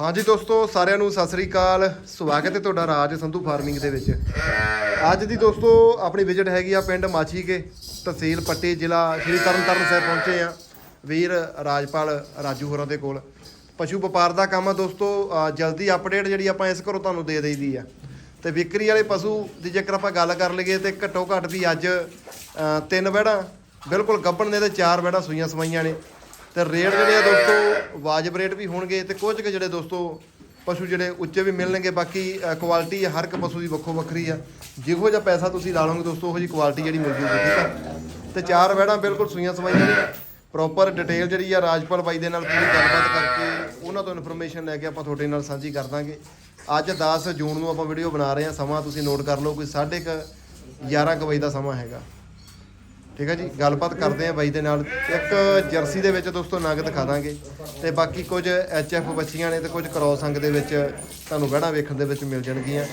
ਹਾਂਜੀ ਦੋਸਤੋ, ਸਾਰਿਆਂ ਨੂੰ ਸਤਿ ਸ੍ਰੀ ਅਕਾਲ। ਸਵਾਗਤ ਹੈ ਤੁਹਾਡਾ ਰਾਜ ਸੰਧੂ ਫਾਰਮਿੰਗ ਦੇ ਵਿੱਚ। ਅੱਜ ਦੀ ਦੋਸਤੋ, ਆਪਣੀ ਵਿਜ਼ਿਟ ਹੈਗੀ ਆ ਪਿੰਡ ਮਾਛੀਕੇ, ਤਹਿਸੀਲ ਪੱਟੀ, ਜ਼ਿਲ੍ਹਾ ਸ਼੍ਰੀ ਤਰਨਤਾਰਨ ਸਾਹਿਬ ਪਹੁੰਚੇ ਆ ਵੀਰ ਰਾਜਪਾਲ ਰਾਜੂ ਹੋਰਾਂ ਦੇ ਕੋਲ। ਪਸ਼ੂ ਵਪਾਰ ਦਾ ਕੰਮ ਆ ਦੋਸਤੋ ਜਲਦੀ ਅਪਡੇਟ ਜਿਹੜੀ ਆਪਾਂ ਇਸ ਘਰੋਂ ਤੁਹਾਨੂੰ ਦੇ ਦੇਈਦੀ ਆ। ਤੇ ਵਿਕਰੀ ਵਾਲੇ ਪਸ਼ੂ ਦੀ ਜੇਕਰ ਆਪਾਂ ਗੱਲ ਕਰ ਲਈਏ ਤੇ ਘੱਟੋ ਘੱਟ ਵੀ ਅੱਜ ਤਿੰਨ ਵੜਾ ਬਿਲਕੁਲ ਗੱਭਣ ਨੇ ਤੇ ਚਾਰ ਵੜਾ ਸੂਈਆਂ ਸਵਾਈਆਂ ਨੇ। ਤੇ ਰੇਟ ਜਿਹੜੇ ਆ ਦੋਸਤੋ, ਵਾਜਬ ਰੇਟ ਵੀ ਹੋਣਗੇ ਤੇ ਕੁਝ ਕੁ ਜਿਹੜੇ ਦੋਸਤੋ ਪਸ਼ੂ ਜਿਹੜੇ ਉੱਚੇ ਵੀ ਮਿਲਣਗੇ, ਬਾਕੀ ਕੁਆਲਿਟੀ ਹਰ ਇੱਕ ਪਸ਼ੂ ਦੀ ਵੱਖੋ ਵੱਖਰੀ ਆ। ਜਿਹੋ ਜਿਹਾ ਪੈਸਾ ਤੁਸੀਂ ਲਾ ਲਓਗੇ ਦੋਸਤੋ, ਉਹੋ ਜੀ ਕੁਆਲਿਟੀ ਜਿਹੜੀ ਮਿਲ ਜੂਗੀ ਠੀਕ ਆ। ਤੇ ਚਾਰ ਵੈੜਾਂ ਬਿਲਕੁਲ ਸੂਈਆਂ ਸਵਾਈਆਂ ਨੇ। ਪ੍ਰੋਪਰ ਡਿਟੇਲ ਜਿਹੜੀ ਆ ਰਾਜਪਾਲ ਬਾਈ ਦੇ ਨਾਲ ਪੂਰੀ ਗੱਲਬਾਤ ਕਰਕੇ ਉਹਨਾਂ ਤੋਂ ਇਨਫੋਰਮੇਸ਼ਨ ਲੈ ਕੇ ਆਪਾਂ ਤੁਹਾਡੇ ਨਾਲ ਸਾਂਝੀ ਕਰ ਦਾਂਗੇ। ਅੱਜ 10 ਜੂਨ ਨੂੰ ਆਪਾਂ ਵੀਡੀਓ ਬਣਾ ਰਹੇ ਹਾਂ। ਸਮਾਂ ਤੁਸੀਂ ਨੋਟ ਕਰ ਲਓ, ਕੋਈ 11:30 11 ਕੁ ਵਜੇ ਦਾ ਸਮਾਂ ਹੈਗਾ। ਠੀਕ ਹੈ ਜੀ, ਗੱਲਬਾਤ ਕਰਦੇ ਆ ਬਾਈ ਦੇ ਨਾਲ। ਇੱਕ ਜਰਸੀ ਦੇ ਵਿੱਚ ਦੋਸਤੋ ਨਗ ਦਿਖਾ ਦਾਂਗੇ। ਤੇ ਬਾਕੀ ਕੁਝ ਐਫ ਬੱਚੀਆਂ ਨੇ ਤੇ ਕੁਝ ਕ੍ਰੋਸ ਅੰਗ ਦੇ ਵਿੱਚ ਤੁਹਾਨੂੰ ਵਹਿਣਾ ਵੇਖਣ ਦੇ ਵਿੱਚ ਮਿਲ ਜਾਣਗੀਆਂ।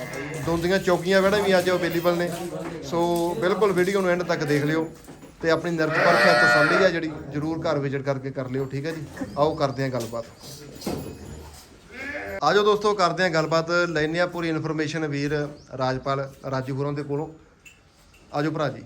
ਦੋਂਦੀਆਂ ਚੌਕੀਆਂ ਵਹਿਣਾ ਵੀ ਅੱਜ ਅਵੇਲੇਬਲ ਨੇ। ਸੋ ਬਿਲਕੁਲ ਵੀਡੀਓ ਨੂੰ ਐਂਡ ਤੱਕ ਦੇਖ ਲਿਓ ਤੇ ਆਪਣੀ ਨਿਰਤ ਪਰਖਿਆ ਤਸੱਲੀ ਆ ਜਿਹੜੀ ਜਰੂਰ ਘਰ ਵਿਜ਼ਿਟ ਕਰਕੇ ਕਰ ਲਿਓ, ਠੀਕ ਹੈ ਜੀ? ਆਓ ਕਰਦੇ ਆ ਗੱਲਬਾਤ। ਆਜੋ ਦੋਸਤੋ, ਕਰਦੇ ਆ ਗੱਲਬਾਤ। ਲੈਨੇ ਆ ਪੂਰੀ ਇਨਫੋਰਮੇਸ਼ਨ ਵੀਰ ਰਾਜਪਾਲ ਰਾਜੂ ਹੋਰਾਂ ਦੇ ਕੋਲੋਂ। ਆਜੋ ਭਰਾ ਜੀ।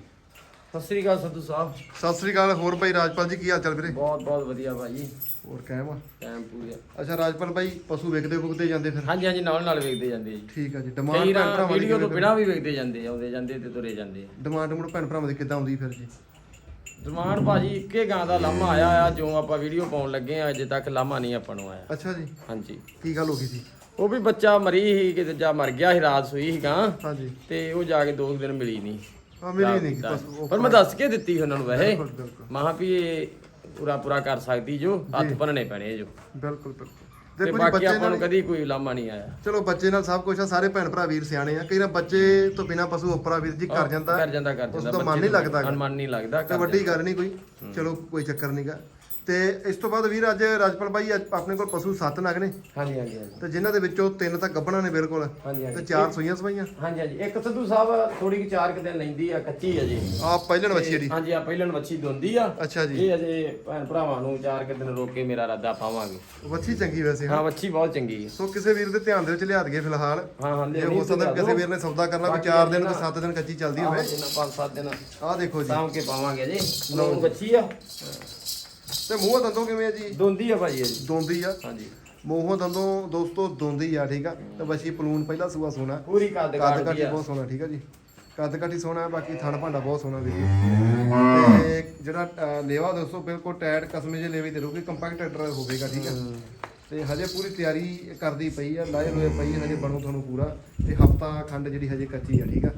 ਸਤਿ ਸ੍ਰੀ ਅਕਾਲ ਸੰਧੂ ਸਾਹਿਬ। ਸਤਿ ਸ੍ਰੀ ਅਕਾਲ ਹੋਰ ਭਾਈ ਰਾਜਪਾਲ ਜੀ ਕੀ ਹਾਲ ਚਾਲ ਵੀਰੇ? ਬਹੁਤ ਬਹੁਤ ਵਧੀਆ ਭਾਜੀ। ਹੋਰ ਕਾਇਮ ਆ? ਟਾਈਮ ਪੂਰੇ ਅੱਛਾ ਰਾਜਪਾਲ ਭਾਈ ਪਸ਼ੂ ਵੇਖਦੇ ਵੁਕਦੇ ਜਾਂਦੇ ਫਿਰ? ਹਾਂਜੀ ਹਾਂਜੀ ਨਾਲ ਨਾਲ ਵੇਖਦੇ ਜਾਂਦੇ ਜੀ। ਠੀਕ ਆ ਜੀ ਕਈ ਡਿਮਾਂਡ ਭੈਣ ਭਰਾਵਾਂ ਦੀ ਵੀਡੀਓ ਤੋਂ ਬਿਨਾਂ ਵੀ ਵੇਖਦੇ ਜਾਂਦੇ ਆਉਂਦੇ ਜਾਂਦੇ ਤੇ ਤੁਰੇ ਜਾਂਦੇ ਡਿਮਾਂਡ ਮੁੜ ਭੈਣ ਭਰਾਵਾਂ ਦੀ ਕਿੱਦਾਂ ਆਉਂਦੀ ਫਿਰ ਜੀ? ਜ਼ਮਾਨ ਭਾਜੀ ਇੱਕੇ ਗਾਂ ਦਾ ਲਾਮਾ ਆਇਆ ਆ ਜੋ ਆਪਾਂ ਵੀਡੀਓ ਪਾਉਣ ਲੱਗੇ ਆ ਅਜੇ ਤੱਕ ਲਾਮਾ ਨਹੀਂ ਆਪਾਂ ਨੂੰ ਆਇਆ। ਅੱਛਾ ਜੀ। ਹਾਂਜੀ। ਕੀ ਗੱਲ ਹੋ ਗਈ ਸੀ? ਉਹ ਵੀ ਬੱਚਾ ਮਰੀ ਸੀ ਕਿਤੇ ਜਾ ਮਰ ਗਿਆ ਸੀ ਰਾਤ ਸੂਈ ਸੀ ਗਾਂ ਹਾਂਜੀ। ਤੇ ਉਹ ਜਾ ਕੇ ਦੋ ਕੁ ਦਿਨ ਮਿਲੀ ਨਹੀਂ ਆ ਮੇਰੀ ਨਹੀਂ ਪਸ਼ੂ ਉਹ ਪਰ ਮੈਂ ਦੱਸ ਕੇ ਦਿੱਤੀ ਉਹਨਾਂ ਨੂੰ ਵੈਸੇ। ਬਿਲਕੁਲ ਬਿਲਕੁਲ। ਮਹਾ ਵੀ ਇਹ ਪੂਰਾ ਪੂਰਾ ਕਰ ਸਕਦੀ ਜੋ ਹੱਥ ਭੰਨਣੇ ਪੈਣੇ ਜੋ। ਬਿਲਕੁਲ ਬਿਲਕੁਲ। ਤੇ ਦੇਖੋ ਜੀ ਬਾਕੀ ਬੱਚੇ ਆਪਾਂ ਨੂੰ ਨਾਲ ਕਦੀ ਕੋਈ ਲਾਮਾ ਨਹੀਂ ਆਇਆ। ਚਲੋ ਬੱਚੇ ਨਾਲ ਸਭ ਕੁਝ ਆ ਸਾਰੇ ਭੈਣ ਭਰਾ ਵੀਰ ਸਿਆਣੇ ਆ। ਕਈ ਵਾਰ ਬੱਚੇ ਤੋਂ ਬਿਨਾ ਪਸ਼ੂ ਉੱਪਰਾ ਵੀਰ ਜੀ ਕਰ ਜਾਂਦਾ। ਕਰ ਜਾਂਦਾ ਕਰ ਉਸ ਜਾਂਦਾ ਤੋਂ ਮਨ ਨਹੀਂ ਲੱਗਦਾ। ਗਾ। ਮਨ ਨਹੀਂ ਲੱਗਦਾ ਤੇ ਵੱਡੀ ਗੱਲ ਨਹੀਂ ਕੋਈ। ਚਲੋ ਕੋਈ ਚੱਕਰ ਨਹੀਂਗਾ ਤੇ ਇਸ ਤੋਂ ਬਾਅਦ ਵੀਰ ਅੱਜ ਰਾਜਪਾਲ ਭਾਈ ਅੱਜ ਆਪਣੇ ਕੋਲ ਪਸ਼ੂ ਸੱਤ ਨਗ ਨੇ। ਹਾਂਜੀ ਹਾਂਜੀ ਹਾਂਜੀ। ਤੇ ਜਿਨ੍ਹਾਂ ਦੇ ਵਿੱਚੋਂ ਤਿੰਨ ਤਾਂ ਗੱਭਣਾ ਨੇ ਬਿਲਕੁਲ। ਹਾਂਜੀ ਤੇ ਹਾਂਜੀ ਚਾਰ ਸੂਈਆਂ ਸਵਾਈਆਂ। ਹਾਂਜੀ ਹਾਂਜੀ। ਇੱਕ ਸੰਧੂ ਸਾਹਿਬ ਥੋੜੀ ਕਿ ਚਾਰ ਕੁ ਦਿਨ ਲੈਂਦੀ ਆ ਕੱਚੀ ਅਜੇ ਆ ਪਹਿਲਣ ਵੱਛੀ ਜਿਹੜੀ। ਹਾਂਜੀ ਆ ਪਹਿਲਣ ਵੱਛੀ ਦੋਂਦੀ ਆ। ਅੱਛਾ ਜੀ। ਇਹ ਅਜੇ ਭੈਣ ਭਰਾਵਾਂ ਨੂੰ ਚਾਰ ਕੁ ਦਿਨ ਰੋਕ ਕੇ ਮੇਰਾ ਰੱਦਾ ਪਾਵਾਂਗੇ। ਵੱਛੀ ਚੰਗੀ ਵੈਸੇ। ਹਾਂ ਵੱਛੀ ਬਹੁਤ ਚੰਗੀ ਹੈ ਸੋ ਕਿਸੇ ਵੀਰ ਦੇ ਧਿਆਨ ਦੇ ਵਿੱਚ ਲਿਆ ਦਈਏ ਫਿਲਹਾਲ। ਹਾਂ ਹਾਂ ਜੇ ਹੋ ਸਕਦਾ ਕਿਸੇ ਵੀਰ ਨੇ ਸੌਦਾ ਕਰਨਾ ਕੋਈ 4 ਦਿਨ ਕੋਈ 7 ਦਿਨ ਕੱਚੀ ਚੱਲਦੀ ਹੋਵੇ। ਇਹਨਾਂ ਪੰਜ ਸੱਤ ਦਿਨ ਆਹ ਦੇਖੋ ਜੀ। ਸਾਂਭ ਕੇ ਪਾਵਾਂਗੇ ਜੀ। ਨੌ ਵੱਛੀ ਆ। ਤੇ ਮੂੰਹੋਂ ਦੰਦੋਂ ਕਿਵੇਂ ਆ ਜੀ? ਦੋਂਦੀ ਆ ਭਾਜੀ ਇਹਦੀ ਦੋਂਦੀ ਆ? ਹਾਂਜੀ। ਮੂੰਹੋਂ ਦੰਦੋਂ ਦੋਸਤੋ ਦੋਂਦੀ ਆ ਠੀਕ ਆ? ਤੇ ਵੱਛੀ ਪਲੂਨ ਪਹਿਲਾ ਸੂਆ ਸੋਨਾ ਪੂਰੀ ਕੱਦ ਕੱਦ ਆ। ਬਹੁਤ ਸੋਹਣਾ ਠੀਕ ਆ ਜੀ? ਕੱਦ ਸੋਹਣਾ ਹੈ, ਬਾਕੀ ਥਣ ਭਾਂਡਾ ਬਹੁਤ ਸੋਹਣਾ ਵੀਰ ਤੇ ਜਿਹੜਾ ਲੇਵਾ ਦੋਸਤੋ ਬਿਲਕੁਲ ਟਾਇਟ ਕਸਮੇ ਜੇ ਲੇਵੇ ਦੇ ਰੂਗੀ ਕੰਪੈਕਟ ਟਰੈਕਟਰ ਹੋਵੇਗਾ ਠੀਕ ਆ? ਤੇ ਹਜੇ ਪੂਰੀ ਤਿਆਰੀ ਕਰਦੀ ਪਈ ਆ ਲਾਏ ਹੋਏ ਪਈ ਹਜੇ ਬਣੂ ਤੁਹਾਨੂੰ ਪੂਰਾ। ਤੇ ਹਫਤਾ ਖੰਡ ਜਿਹੜੀ ਹਜੇ ਕੱਚੀ ਆ ਠੀਕ ਆ?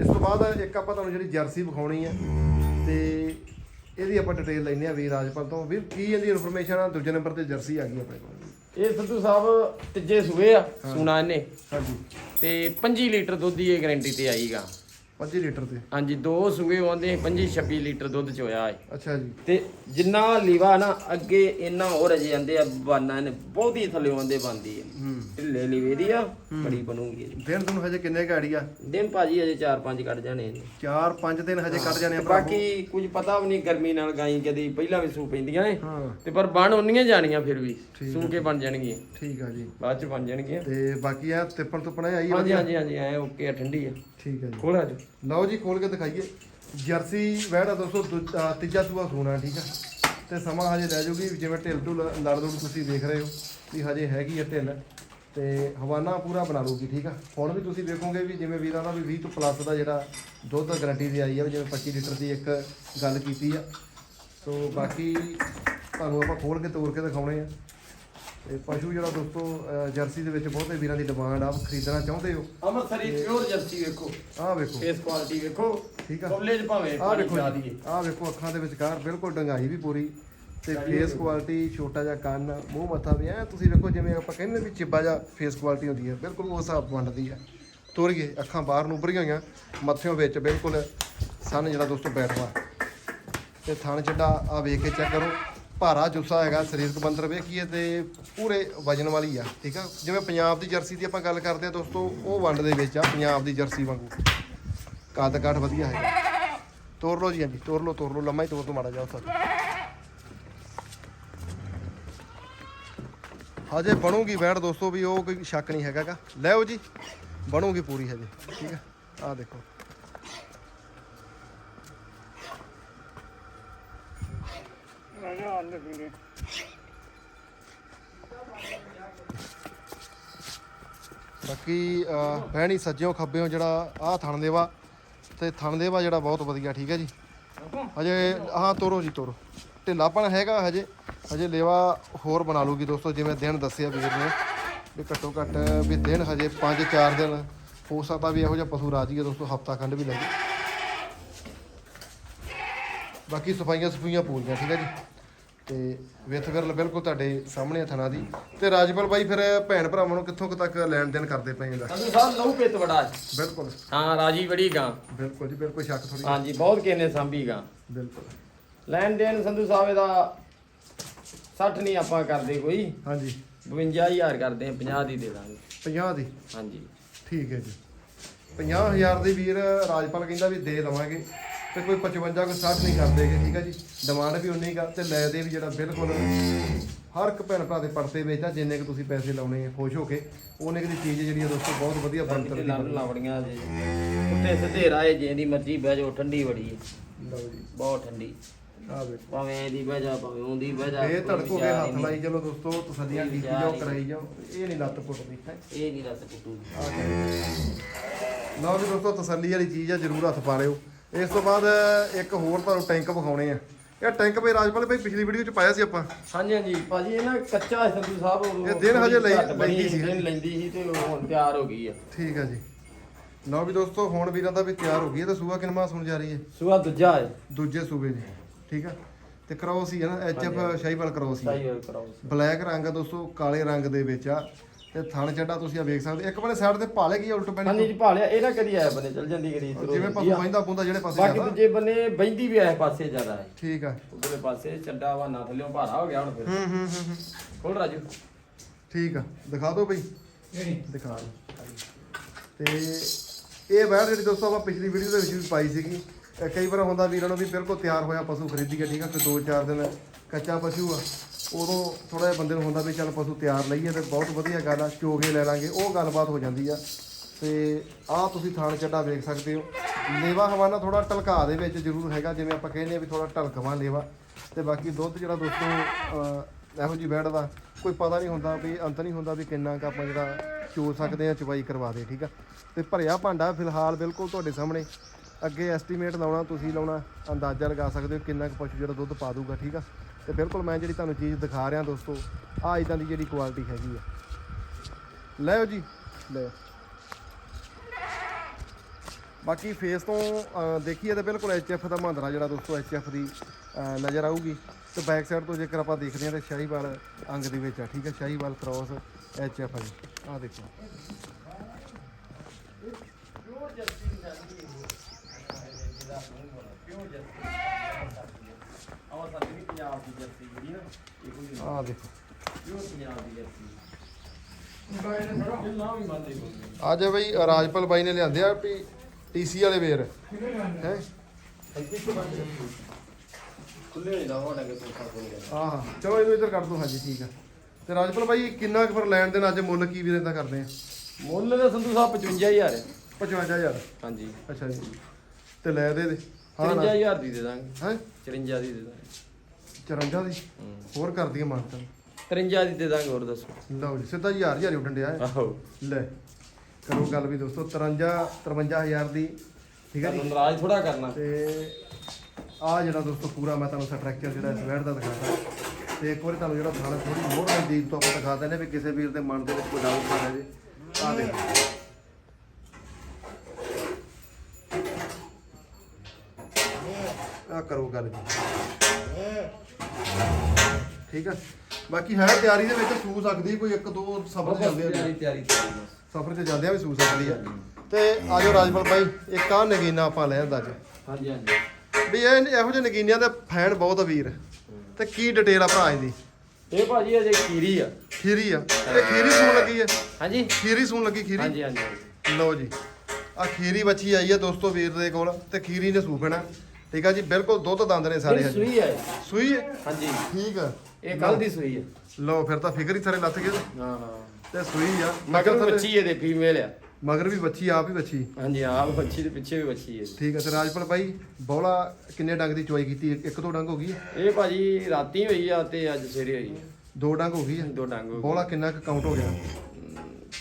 ਇਸ ਤੋਂ ਬਾਅਦ ਇੱਕ ਆਪਾਂ ਤੁਹਾਨੂੰ ਜਿਹੜੀ ਜਰਸੀ ਵਿਖਾਉਣੀ ਆ ਤੇ ਇਹਦੀ ਆਪਾਂ ਡਿਟੇਲ ਲੈਨੇ ਆ ਵੀਰ ਰਾਜਪਾਲ ਤੋਂ। ਵੀਰ ਕੀ ਇਹਦੀ ਇਨਫੋਰਮੇਸ਼ਨ ਆ? ਦੂਜੇ ਨੰਬਰ ਤੇ ਜਰਸੀ ਆ ਗਈ ਆਪਣੇ ਕੋਲ। ਇਹ ਸੰਧੂ ਸਾਹਿਬ ਤੀਜੇ ਸੂਏ ਆ ਸੂਣਾ ਇਹਨੇ। ਹਾਂਜੀ। ਤੇ 25 ਲੀਟਰ ਦੁੱਧ ਦੀ ਇਹ ਗਾਰੰਟੀ ਤੇ ਆਈਗਾ। 25 ਲੀਟਰ ਤੇ? ਹਾਂਜੀ ਦੋ ਸੂਏ ਆਉਂਦੇ 25 26 ਲੀਟਰ ਦੁੱਧ ਚ ਹੋਇਆ ਹੈ ਅੱਛਾ ਜੀ। ਤੇ ਜਿੰਨਾ ਲੀਵਾ ਨਾ ਅੱਗੇ ਇੰਨਾ ਹੋਰ ਅਜੇ ਜਾਂਦੇ ਆ ਬਾਨਾ ਇਹਨੇ ਬਹੁਤੀ ਥੱਲੇ ਆਉਂਦੇ ਬੰਦੀ ਹੈ ਹੂੰ। ਢਿੱਲੇ ਲੀਵੇ ਦੀ ਆ ਬੜੀ ਬਣੂਗੀ। ਦਿਨ ਤੁਹਾਨੂੰ ਹਜੇ ਕਿੰਨੇ ਗਾੜੀ ਆ? ਦਿਨ ਭਾਜੀ ਅਜੇ 4-5 ਕੱਢ ਜਾਣੇ ਇਹਨੇ। 4-5 ਦਿਨ ਹਜੇ ਕੱਢ ਜਾਣੇ ਆ ਬਾਕੀ ਕੁਝ ਪਤਾ ਵੀ ਨਹੀਂ ਗਰਮੀ ਨਾਲ ਗਾਈ ਕਦੀ ਪਹਿਲਾਂ ਵੀ ਸੂ ਪੈਂਦੀਆਂ ਨੇ। ਹਾਂ। ਤੇ ਪਰ ਬਣ ਉਨੀਆਂ ਜਾਣੀਆਂ ਫਿਰ ਵੀ ਸੂ ਕੇ ਬਣ ਜਾਣਗੀਆਂ। ਠੀਕ ਆ ਜੀ। ਬਾਅਦ ਚ ਬਣ ਜਾਣਗੀਆਂ। ਤੇ ਬਾਕੀ ਆ ਤਿੱਪਣ ਤੁੱਪਣੇ ਆਈ ਹਾਂਜੀ ਹਾਂਜੀ ਹਾਂਜੀ ਐ ਓਕੇ ਆ ਠੰਡੀ ਆ। ਠੀਕ ਆ ਜੀ। ਖੋਲਾ ਜੋ ਲਓ ਜੀ ਖੋਲ ਕੇ ਦਿਖਾਈਏ। ਜਰਸੀ ਵੈੜ ਆ ਦੋਸਤੋ ਦੂ- ਅਹ ਤੀਜਾ ਸੂਆ ਸੂਣਾ ਠੀਕ ਆ? ਤੇ ਸਮਾਂ ਹਜੇ ਲੈ ਜਾਊਗੀ ਜਿਵੇਂ ਢਿੱਲ ਢੁੱਲ, ਲੜ ਲੁੜ ਤੁਸੀਂ ਦੇਖ ਰਹੇ ਹੋ ਵੀ ਹਜੇ ਹੈਗੀ ਆ ਢਿੱਲ। ਤੇ ਹਵਾਨਾ ਪੂਰਾ ਬਣਾ ਲੂਗੀ ਠੀਕ ਆ? ਹੁਣ ਵੀ ਤੁਸੀਂ ਦੇਖੋਗੇ ਵੀ ਜਿਵੇਂ ਵੀਰਾਂ ਦਾ ਵੀ 20 ਤੋਂ ਪਲੱਸ ਦਾ ਜਿਹੜਾ ਦੁੱਧ ਗਰੰਟੀ ਦੀ ਆਈ ਆ, ਵੀ ਜਿਵੇਂ 25 ਲੀਟਰ ਦੀ ਇੱਕ ਗੱਲ ਕੀਤੀ ਆ। ਸੋ ਬਾਕੀ ਤੁਹਾਨੂੰ ਆਪਾਂ ਖੋਲ ਕੇ ਤੋੜ ਕੇ ਦਿਖਾਉਣੇ ਆ। ਤੇ ਪਸ਼ੂ ਜਿਹੜਾ ਦੋਸਤੋ ਜਰਸੀ ਦੇ ਵਿੱਚ ਬਹੁਤੇ ਵੀਰਾਂ ਦੀ ਡਿਮਾਂਡ ਆ ਖਰੀਦਣਾ ਚਾਹੁੰਦੇ ਹੋ? ਅੰਮ੍ਰਿਤਸਰੀ ਪਿਓਰ ਜਰਸੀ ਵੇਖੋ। ਆਹ ਵੇਖੋ। ਫੇਸ ਕੁਆਲਿਟੀ ਵੇਖੋ। ਠੀਕ ਆ। ਕੋਲੇ ਚ ਭਾਵੇਂ ਆਹ ਵੇਖੋ ਆਹ ਵੇਖੋ ਅੱਖਾਂ ਦੇ ਵਿਚਕਾਰ ਬਿਲਕੁਲ ਡੰਗਾਈ ਵੀ ਪੂਰੀ। ਤੇ ਫੇਸ ਕੁਆਲਿਟੀ ਛੋਟਾ ਜਿਹਾ ਕੰਨ ਮੂੰਹ ਮੱਥਾ ਵੀ ਐ ਤੁਸੀਂ ਵੇਖੋ ਜਿਵੇਂ ਆਪਾਂ ਕਹਿੰਦੇ ਵੀ ਚਿੱਬਾ ਜਿਹਾ ਫੇਸ ਕੁਆਲਿਟੀ ਹੁੰਦੀ ਹੈ ਬਿਲਕੁਲ ਉਸ ਹਿਸਾਬ ਬਣਦੀ ਹੈ। ਤੋਰੀਏ ਅੱਖਾਂ ਬਾਹਰ ਨੂੰ ਉੱਭਰੀਆਂ ਹੋਈਆਂ ਮੱਥਿਓਂ ਵਿੱਚ ਬਿਲਕੁਲ ਸਨ ਜਿਹੜਾ ਦੋਸਤੋ ਬੈਠਵਾ ਤੇ ਥਣ ਚੱਡਾ ਆ ਵੇਖ ਕੇ ਚੈੱਕ ਕਰੋ। ਭਾਰਾ ਜੁੱਸਾ ਹੈਗਾ, ਸਰੀਰਕ ਬੰਦਰ ਵੇਖੀਏ ਤੇ ਪੂਰੇ ਵਜਨ ਵਾਲੀ ਆ, ਠੀਕ ਆ? ਜਿਵੇਂ ਪੰਜਾਬ ਦੀ ਜਰਸੀ ਦੀ ਆਪਾਂ ਗੱਲ ਕਰਦੇ ਆ ਦੋਸਤੋ, ਉਹ ਵੰਡ ਦੇ ਵਿੱਚ ਆ ਪੰਜਾਬ ਦੀ ਜਰਸੀ ਵਾਂਗੂ। ਕੱਦ ਕਾਠ ਵਧੀਆ ਹੈ। ਤੋਰ ਲਓ ਜੀ ਹਾਂਜੀ, ਤੋਰ ਲਓ ਤੋਰ ਲਓ, ਲੰਮਾ ਹੀ ਤੋਰ ਤੋਂ ਮਾੜਾ ਜਾਓ ਉੱਥੇ। ਹਜੇ ਬਣੂਗੀ ਬੈਠ ਦੋਸਤੋ ਵੀ, ਉਹ ਕੋਈ ਸ਼ੱਕ ਨਹੀਂ ਹੈਗਾਗਾ। ਲੈਓ ਜੀ, ਬਣੂਗੀ ਪੂਰੀ ਹਜੇ, ਠੀਕ ਹੈ ਆਹ ਦੇਖੋ। ਬਾਕੀ ਅਹ, ਭੈਣੀ ਸੱਜਿਓ ਖੱਬਿਓ ਜਿਹੜਾ ਆਹ ਥਣ ਦੇਵਾ ਤੇ ਥਣ ਦੇਵਾ ਜਿਹੜਾ ਬਹੁਤ ਵਧੀਆ ਠੀਕ ਹੈ ਜੀ? ਹਜੇ ਆਹ ਤੋਰੋ ਜੀ ਤੋਰੋ। ਢਿੱਲਾਪਣ ਹੈਗਾ ਹਜੇ। ਹਜੇ ਲੇਵਾ ਹੋਰ ਬਣਾ ਲੂਗੀ ਦੋਸਤੋ ਜਿਵੇਂ ਦਿਨ ਦੱਸਿਆ ਵੀਰ ਨੇ ਵੀ ਘੱਟੋ ਘੱਟ ਵੀ ਦਿਨ ਹਜੇ 5-4 ਦਿਨ। ਹੋ ਸਕਦਾ ਵੀ ਇਹੋ ਜਿਹਾ ਪਸ਼ੂ ਰਾਜੀ ਹੈ ਦੋਸਤੋ ਹਫਤਾ ਖੰਡ ਵੀ ਲੱਗੇ। ਬਾਕੀ ਸਫਾਈਆਂ ਸਫੂਈਆਂ ਪੂਰੀਆਂ ਠੀਕ ਹੈ ਜੀ? ਤੇ ਵਿਥ ਫਿਰ ਬਿਲਕੁਲ ਤੁਹਾਡੇ ਸਾਹਮਣੇ ਥਣਾ ਦੀ। ਤੇ ਰਾਜਪਾਲ ਬਾਈ ਫਿਰ ਭੈਣ ਭਰਾਵਾਂ ਨੂੰ ਕਿੱਥੋਂ ਕੁ ਤੱਕ ਲੈਣ ਦੇਣ ਕਰਦੇ ਪਏ ਇਹਦਾ ਸੰਧੂ ਸਾਹਿਬ ਲਹੂ ਪਿੱਤ ਹੈ। ਬਿਲਕੁਲ। ਹਾਂ ਰਾਜੀ ਬੜੀ ਗਾਂ। ਬਿਲਕੁਲ ਜੀ ਬਿਲਕੁਲ ਸ਼ੱਕ ਥੋੜੀ ਹਾਂਜੀ ਬਹੁਤ ਕਿੰਨੇ ਸੰਭੀ ਗਾਂ। ਬਿਲਕੁਲ। ਲੈਣ ਦੇਣ ਸੰਧੂ ਸਾਹਿਬ ਇਹਦਾ 60 ਨਹੀਂ ਆਪਾਂ ਕਰਦੇ ਕੋਈ। ਹਾਂਜੀ। 52000 ਕਰਦੇ ਆ 50 ਦੀ ਦੇ ਦਾਂਗੇ। 50 ਦੀ? ਹਾਂਜੀ। ਠੀਕ ਹੈ ਜੀ। 50000 ਦੇ ਵੀਰ ਰਾਜਪਾਲ ਕਹਿੰਦਾ ਵੀ ਦੇ ਦਵਾਂਗੇ। ਤੇ ਕੋਈ 55 ਕੋਈ 60 ਨਹੀਂ ਕਰਦੇਗੇ ਠੀਕ ਹੈ ਜੀ? ਡਿਮਾਂਡ ਵੀ ਉਨੀ ਕਰ ਤੇ ਲੈ ਦੇ ਵੀ ਜਿਹੜਾ ਬਿਲਕੁਲ ਹਰ ਇੱਕ ਭੈਣ ਭਰਾ ਦੇ ਪਰਤੇ ਵੇਚਦਾ ਜਿੰਨੇ ਕਿ ਤੁਸੀਂ ਪੈਸੇ ਲਾਉਣੇ ਆ ਖੁਸ਼ ਹੋ ਕੇ ਉਹਨੇ ਦੀ ਚੀਜ਼ ਜਿਹੜੀ ਆ ਦੋਸਤੋ ਬਹੁਤ ਵਧੀਆ ਬਣਤਰ ਦੀ ਲਾਵੜੀਆਂ ਜੇ। ਉੱਤੇ ਸਿੱਧੇ ਰਾਏ ਜੇ ਦੀ ਮਰਜ਼ੀ ਬਹਿ ਜਾਓ ਠੰਡੀ ਬੜੀ ਹੈ ਲਓ ਜੀ। ਬਹੁਤ ਠੰਡੀ। ਆ ਵੇਖੋ। ਭਾਵੇਂ ਇਹਦੀ ਬਹਿ ਜਾ ਭਾਵੇਂ ਉਹਦੀ ਬਹਿ ਜਾ ਇਹ ਧੜਕੋ ਕੇ ਹੱਥ। ਲਾਈ ਚਲੋ ਦੋਸਤੋ ਤਸੱਲੀਆਂ ਕੀਤੀ ਜਾਓ ਕਰਾਈ ਜਾਓ ਇਹ ਨਹੀਂ ਲੱਤ ਪੁੱਟਦੀ ਇਹ ਨਹੀਂ ਰਸ ਕੁੱਟੂ ਲਓ ਵੀ ਦੋਸਤੋ ਤਸੱਲੀ ਵਾਲੀ ਚੀਜ਼ ਆ ਜਰੂਰ ਹੱਥ ਪਾ ਲਿਓ। ਇਸ ਤੋਂ ਬਾਅਦ ਇੱਕ ਹੋਰ ਤੁਹਾਨੂੰ ਟੈਂਕ ਵਿਖਾਉਣੇ ਆ। ਇਹ ਟੈਂਕ ਵੀ ਰਾਜਪਾਲ ਭਾਈ ਪਿਛਲੀ ਵੀਡੀਓ ਚ ਪਾਇਆ ਸੀ ਆਪਾਂ। ਹਾਂਜੀ ਹਾਂਜੀ। ਭਾਜੀ ਇਹ ਨਾ ਕੱਚਾ ਸੰਧੂ ਸਾਹਿਬ ਇਹ ਦਿਨ ਹਜੇ ਲਈ- ਲੈਂਦੀ ਸੀ। ਦਿਨ ਲੈਂਦੀ ਸੀ ਤੇ ਹੁਣ ਤਿਆਰ ਹੋ ਗਈ ਆ। ਠੀਕ ਆ ਜੀ। ਲਓ ਵੀ ਦੋਸਤੋ ਹੁਣ ਵੀਰਾਂ ਦਾ ਵੀ ਤਿਆਰ ਹੋ ਗਈ ਹੈ ਤੇ ਸੂਆ ਕਿਨਮਾ ਸੁਣ ਜਾ ਰਹੀ ਹੈ? ਸੁਆ ਦੂਜਾ ਹੈ। ਦੂਜੇ ਸੂਬੇ ਜੀ ਠੀਕ ਆ? ਤੇ ਕ੍ਰੋਸ ਹੀ ਹੈ ਨਾ ਐਚਐਫ ਸ਼ਾਹੀਵਾਲ ਕ੍ਰੋਸ ਹੀ ਆ। ਸਹੀ ਹੋਇਆ ਕਰਾਓ ਬਲੈਕ ਰੰਗ ਆ ਦੋਸਤੋ ਕਾਲੇ ਰੰਗ ਦੇ ਵਿੱਚ ਆ। ਤੇ ਥਣ ਚੱਡਾ ਤੁਸੀਂ ਆ ਵੇਖ ਸਕਦੇ ਇੱਕ ਵਾਲੇ ਸਾਈਡ ਤੇ ਭਾਲੇ ਕੀ ਉਲਟ ਪੈਣੀ ਹਾਂਜੀ ਜੀ ਭਾਲਿਆ ਇਹ ਨਾ ਕਦੀ ਆਇਆ ਬੰਨੇ ਚੱਲ ਜਾਂਦੀ ਕਦੀ ਇੱਧਰੋਂ ਜਿਵੇਂ। ਪਸ਼ੂ ਬੈਂਦਾ ਪੁੰਦਾ ਜਿਹੜੇ ਪਾਸੇ ਬਾਕੀ ਜਾਂਦਾ। ਦੂਜੇ ਬੰਨੇ ਬੈਂਦੀ ਵੀ ਆਏ ਪਾਸੇ ਜ਼ਿਆਦਾ ਹੈ। ਠੀਕ ਆ। ਉਧਰਲੇ ਪਾਸੇ ਚੱਡਾ ਵਾ ਨਾ ਥੱਲਿਓਂ ਭਾਰਾ ਹੋ ਗਿਆ ਹੁਣ ਫਿਰ। ਹੂੰ ਹੂੰ ਹੂੰ ਹੂੰ। ਖੋਲ ਰਾਜੂ। ਠੀਕ ਆ। ਦਿਖਾ ਦਿਓ ਬਈ। ਦਿਖਾ ਦਿਓ। ਤੇ ਇਹ ਵੈਰ ਜਿਹੜੀ ਦੋਸਤੋ ਆਪਾਂ ਪਿਛਲੀ ਵੀਡੀਓ ਦੇ ਵਿੱਚ ਵੀ ਪਾਈ ਸੀਗੀ। ਕਈ ਵਾਰ ਹੁੰਦਾ ਵੀਰਾਂ ਨੂੰ ਵੀ ਬਿਲਕੁਲ ਤਿਆਰ ਹੋਇਆ ਪਸ਼ੂ ਖਰੀਦੀਏ ਠੀਕ ਆ? ਕੋਈ 2-4 ਦਿਨ ਕੱਚਾ ਪਸ਼ੂ ਆ। ਉਦੋਂ ਥੋੜਾ ਜਿਹਾ ਬੰਦੇ ਨੂੰ ਹੁੰਦਾ ਵੀ ਚੱਲ ਪਸ਼ੂ ਤਿਆਰ ਲਈਏ ਤੇ ਬਹੁਤ ਵਧੀਆ ਗੱਲ ਆ ਚੋਗੇ ਲੈ ਲਾਂਗੇ, ਉਹ ਗੱਲਬਾਤ ਹੋ ਜਾਂਦੀ ਆ। ਤੇ ਆਹ ਤੁਸੀਂ ਥਾਣ ਚੱਡਾ ਵੇਖ ਸਕਦੇ ਹੋ। ਲੇਵਾ ਹਵਾਨਾ ਥੋੜਾ ਢਲਕਾ ਦੇ ਵਿੱਚ ਜ਼ਰੂਰ ਹੈਗਾ, ਜਿਵੇਂ ਆਪਾਂ ਕਹਿੰਦੇ ਆ ਵੀ ਥੋੜਾ ਢਲਕਵਾ ਲੇਵਾ। ਤੇ ਬਾਕੀ ਦੁੱਧ ਜਿਹੜਾ ਦੋਸਤੋ ਇਹੋ ਜਿਹੀ ਬੈਡ ਦਾ ਕੋਈ ਪਤਾ ਨਹੀਂ ਹੁੰਦਾ ਵੀ, ਅੰਤ ਨਹੀਂ ਹੁੰਦਾ ਵੀ ਕਿੰਨਾ ਕੁ ਆਪਾਂ ਜਿਹੜਾ ਚੋ ਸਕਦੇ ਆ, ਚਵਾਈ ਕਰਵਾ ਦੇ, ਠੀਕ ਆ? ਤੇ ਭਰਿਆ ਭਾਂਡਾ ਫਿਲਹਾਲ ਬਿਲਕੁਲ ਤੁਹਾਡੇ ਸਾਹਮਣੇ। ਅੱਗੇ ਐਸਟੀਮੇਟ ਲਾਉਣਾ, ਤੁਸੀਂ ਲਾਉਣਾ, ਅੰਦਾਜ਼ਾ ਲਗਾ ਸਕਦੇ ਹੋ ਕਿੰਨਾ ਕੁ ਪਸ਼ੂ ਜਿਹੜਾ ਦੁੱਧ ਪਾ ਦੂਗਾ ਠੀਕ ਆ? ਤੇ ਬਿਲਕੁਲ ਮੈਂ ਜਿਹੜੀ ਤੁਹਾਨੂੰ ਚੀਜ਼ ਦਿਖਾ ਰਿਹਾ ਦੋਸਤੋ ਆ ਇਦਾਂ ਦੀ ਜਿਹੜੀ ਕੁਆਲਿਟੀ ਹੈਗੀ ਆ। ਲੈਓ ਜੀ ਲੈ ਬਾਕੀ ਫੇਸ ਤੋਂ ਦੇਖੀਏ ਤਾਂ ਬਿਲਕੁਲ ਐਚਐਫ ਦਾ ਮਹਾਂਦਰਾ ਜਿਹੜਾ ਦੋਸਤੋ ਐਚਐਫ ਦੀ ਨਜ਼ਰ ਆਊਗੀ। ਤੇ ਬੈਕ ਸਾਈਡ ਤੋਂ ਜੇਕਰ ਆਪਾਂ ਦੇਖਦੇ ਹਾਂ ਤਾਂ ਸ਼ਾਹੀਵਾਲ ਅੰਗ ਦੇ ਵਿੱਚ ਆ, ਠੀਕ ਹੈ ਸ਼ਾਹੀਵਾਲ ਕ੍ਰਾਸ ਐਚਐਫ ਆ ਜੀ। ਆਹ ਦੇਖੋ। ਆਹ ਸਾਡੀ ਵੀ ਪੰਜਾਬ ਦੀ ਜਰਸੀ ਜਿਹੜੀ ਨਾ ਇਹ ਕੋਈ ਆਹ ਦੇਖੋ। ਪਿਓਰ ਪੰਜਾਬ ਦੀ ਜਰਸੀ ਇਹ ਨਾਮ ਹੀ ਮੰਨਦੇ ਕੋਈ ਅੱਜ ਬਈ ਰਾਜਪਾਲ ਬਾਈ ਨੇ ਲਿਆਂਦੇ ਆ ਵੀ ਟੀਸੀ ਵਾਲੇ ਵੇਰ ਹੈ? ਖੁੱਲੇ ਹੋ। ਜਾਂਦਾ ਹੋਣਾ ਕਿ ਸੋਫਾ ਗਿਆ ਆਹ ਚਲੋ ਇਹਨੂੰ ਇੱਧਰ ਕਰ ਦੋ। ਹਾਂਜੀ ਠੀਕ ਆ। ਤੇ ਰਾਜਪਾਲ ਬਾਈ ਕਿੰਨਾ ਕੁ ਫਿਰ ਲੈਣ ਦੇਣ ਅੱਜ ਮੁੱਲ ਕੀ ਵੀਰੇ ਦਾ ਕਰਦੇ ਆ? ਮੁੱਲ ਦਾ ਸੰਧੂ ਸਾਹਿਬ 55000 ਹੈ। 55000 ਹਾਂਜੀ। ਅੱਛਾ ਜੀ। ਤੇ ਲੈ ਦੇ ਦੇ ਹਾਂ ਨਾ। 55000 ਦੀ ਦੇ ਦਾਂਗੇ। ਹੈ? 54 ਦੀ ਦੇ ਦਾਂਗੇ। 54 ਦੀ? ਹੂੰ। ਹੋਰ ਕਰ ਦਈਏ ਮਾਨਤਾ। 53 ਦੀ ਦੇ ਦਾਂਗੇ ਹੋਰ ਦੱਸੋ। ਲਓ ਜੀ ਸਿੱਧਾ ਜੀ ਹਜ਼ਾਰ ਹਜ਼ਾਰ ਉੱਡਣ ਡਿਆ ਹੈ। ਆਹੋ। ਲੈ ਕਰੋ ਗੱਲ ਵੀ ਦੋਸਤੋ 53 53000 ਦੀ। ਠੀਕ ਹੈ ਜੀ? ਤੁਹਾਨੂੰ ਨਾਰਾਜ਼ ਥੋੜਾ ਕਰਨਾ। ਤੇ ਆ ਜਿਹੜਾ ਦੋਸਤੋ ਪੂਰਾ ਮੈਂ ਤੁਹਾਨੂੰ ਸਟਰਕਚਰ ਜਿਹੜਾ ਇਸ ਵੈਟ ਦਾ ਦਿਖਾਤਾ। ਤੇ ਇੱਕ ਵਾਰੀ ਤੁਹਾਨੂੰ ਜਿਹੜਾ ਥਾਣਾ ਥੋੜੀ ਹੋਰ ਨਜ਼ਦੀਕ ਤੋਂ ਆਪਾਂ ਦਿਖਾ ਦਿੰਦੇ ਵੀ ਕਿਸੇ ਵੀਰ ਦੇ ਮਨ ਦੇ ਵਿੱਚ ਕੋਈ ਡਾਊਟ ਨਾ ਰਹੇ। ਆ ਦੇਖੋ। ਕਰੋ ਗੱਲ ਜੀ। ਠੀਕ ਆ। ਬਾਕੀ ਹੈ ਤਿਆਰੀ ਦੇ ਵਿੱਚ ਸੂ ਸਕਦੀ ਕੋਈ ਇੱਕ ਦੋ ਆ ਤਿਆਰੀ ਤਿਆਰੀ ਤਿਆਰੀ ਬਸ। ਸਫਰ ਤੇ ਜਾਂਦੇ ਆ ਵੀ ਸੂ ਸਕਦੀ ਆ। ਤੇ ਆਜੋ ਰਾਜਪਾਲ ਭਾਈ ਇੱਕ ਆ ਨਗੀਨਾ ਆਪਾਂ ਲੈ ਆਂਦਾ ਅੱਜ। ਹਾਂਜੀ ਹਾਂਜੀ। ਵੀ ਇਹ ਇਹੋ ਜਿਹੇ ਨਗੀਨਿਆਂ ਦੇ ਫੈਨ ਬਹੁਤ ਆ ਵੀਰ ਤੇ ਕੀ ਡਿਟੇਲ ਆ ਭਰਾ ਇਹਦੀ? ਇਹ ਭਾਜੀ ਅਜੇ ਖੀਰੀ ਆ। ਖੀਰੀ ਆ। ਇਹ ਖੀਰੀ ਸੂਣ ਲੱਗੀ ਆ? ਹਾਂਜੀ। ਖੀਰੀ ਸੂਣ ਲੱਗੀ ਖੀਰੀ? ਹਾਂਜੀ ਹਾਂਜੀ ਲਓ ਜੀ। ਆ ਖੀਰੀ ਬੱਚੀ ਆਈ ਆ ਦੋਸਤੋ ਵੀਰ ਦੇ ਕੋਲ ਤੇ ਖੀਰੀ ਨੇ ਸੂਪਣਾ ਠੀਕ ਆ ਜੀ ਬਿਲਕੁਲ ਦੁੱਧ ਦੰਦ ਨੇ ਸਾਰੇ ਇਹ ਸੂਈ ਹੈ ਸੂਈ ਹੈ? ਹਾਂਜੀ। ਠੀਕ ਆ। ਇਹ ਕੱਲ ਦੀ ਸੂਈ ਆ। ਲਓ ਫਿਰ ਤਾਂ ਫਿਕਰ ਹੀ ਸਾਰੇ ਲੱਥ ਗਏ। ਹਾਂ ਹਾਂ। ਤੇ ਸੂਈ ਆ। ਮਗਰ ਥੱਲੇ- ਬੱਚੀ ਇਹਦੇ ਫੀਮੇਲ ਆ। ਮਗਰ ਵੀ ਬੱਚੀ ਆਪ ਹੀ ਬੱਚੀ ਹਾਂਜੀ ਆਪ ਬੱਚੀ ਦੇ ਪਿੱਛੇ ਵੀ ਬੱਚੀ ਹੈ ਠੀਕ ਹੈ ਤੇ ਰਾਜਪਾਲ ਬਾਈ ਬੌਲਾ ਕਿੰਨੇ ਡੰਗ ਦੀ ਚੁਆਈ ਕੀਤੀ? ਇੱਕ ਦੋ ਡੰਗ ਹੋ ਗਈ ਹੈ? ਇਹ ਭਾਜੀ ਰਾਤੀ ਹੋਈ ਆ ਤੇ ਅੱਜ ਸਵੇਰੇ ਹੋਈ ਆ। ਦੋ ਡੰਗ ਹੋ ਗਈ ਹੈ ਦੋ ਡੰਗ ਹੋ ਗਏ। ਬੌਲਾ ਕਿੰਨਾ ਕੁ ਕਾਊਂਟ ਹੋ ਗਿਆ?